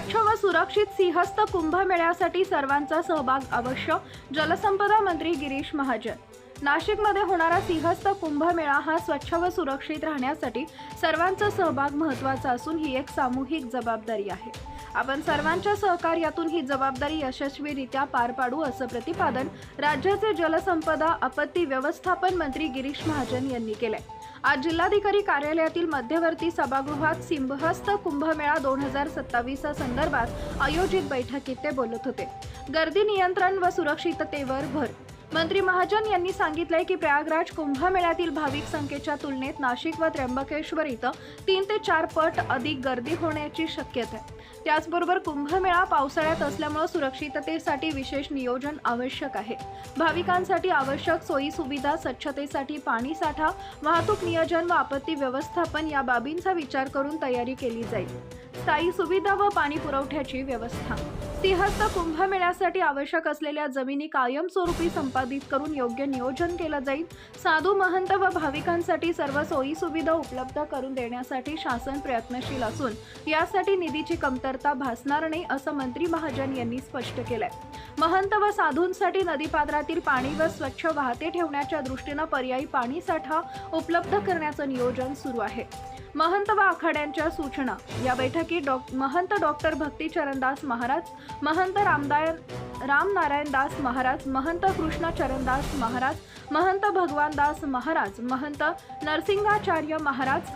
स्वच्छ व सुरक्षित सिंहस्थ कुंभमेळ्यासाठी सर्वांचा सहभाग आवश्यक जलसंपदा मंत्री गिरीश महाजन. नाशिकमध्ये होणारा सिंहस्थ कुंभमेळा हा स्वच्छ व सुरक्षित राहण्यासाठी सर्वांचा सहभाग महत्त्वाचा असून ही एक सामूहिक जबाबदारी आहे. आपण सर्वांच्या सहकार्यातून ही जबाबदारी यशस्वीरित्या पार पाडू असं प्रतिपादन राज्याचे जलसंपदा आपत्ती व्यवस्थापन मंत्री गिरीश महाजन यांनी केलंय. आज जिल्हाधिकारी कार्यालयातील मध्यवर्ती सभागृहात सिंहस्थ कुंभमेळा दोन हजार सत्तावीस संदर्भात आयोजित बैठकीत ते बोलत होते. गर्दी नियंत्रण व सुरक्षिततेवर भर मंत्री महाजन यांनी सांगितलंय की प्रयागराज कुंभमेळ्यातील भाविक संख्येच्या तुलनेत नाशिक व त्र्यंबकेश्वर इथं तीन ते चार पट अधिक गर्दी होण्याची शक्यता आहे. त्याचबरोबर कुंभमेळा पावसाळ्यात असल्यामुळे सुरक्षिततेसाठी विशेष नियोजन आवश्यक आहे. भाविकांसाठी आवश्यक सोयी सुविधा स्वच्छतेसाठी पाणी साठा वाहतूक नियोजन व आपत्ती व्यवस्थापन या बाबींचा विचार करून तयारी केली जाईल. स्थायी सुविधा व पाणी पुरवठ्याची व्यवस्था. सिंहस्थ कुंभमेळ्यासाठी आवश्यक असलेल्या जमिनी कायमस्वरूपी संपादित करून योग्य नियोजन केलं जाईल. साधू महंत व भाविकांसाठी सर्व सोयी सुविधा उपलब्ध करून देण्यासाठी शासन प्रयत्नशील असून यासाठी निधीची कमतरता भासणार नाही असं मंत्री महाजन यांनी स्पष्ट केलंय. महंत व साधूंसाठी नदीपात्रातील पाणी व स्वच्छ वाहते ठेवण्याच्या दृष्टीनं पर्यायी पाणी साठा उपलब्ध करण्याचं नियोजन सुरू आहे. महंत व आखाड्यांच्या सूचना. या बैठकीत डॉ महंत डॉक्टर भक्तीचरणदास महाराज महंत रामदाय रामनारायण दास महाराज महंत कृष्णचरणदास महाराज महंत भगवानदास महाराज महंत नरसिंगाचार्य महाराज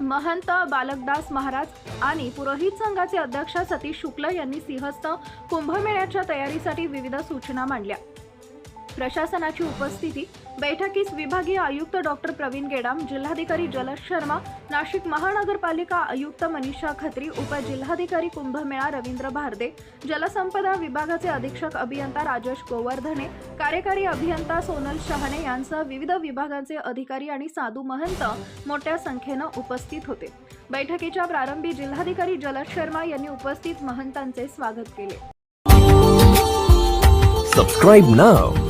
महंत बालकदास महाराज आणि पुरोहित संघाचे अध्यक्ष सतीश शुक्ल यांनी सिंहस्थ कुंभमेळ्याच्या तयारीसाठी विविध सूचना मांडल्या. प्रशासनाची उपस्थिती बैठकीस विभागीय आयुक्त डॉक्टर प्रवीण गेडाम जिल्हाधिकारी जलज शर्मा नाशिक महानगरपालिका आयुक्त मनीषा खत्री उपजिल्हाधिकारी कुंभमेळा रवींद्र भारदे जलसंपदा विभागाचे अधीक्षक अभियंता राजेश गोवर्धने कार्यकारी अभियंता सोनल शहाणे यांसह विविध विभागांचे अधिकारी आणि साधू महंत मोठ्या संख्येनं उपस्थित होते. बैठकीच्या प्रारंभी जिल्हाधिकारी जलज शर्मा यांनी उपस्थित महंतांचे स्वागत केले. Subscribe now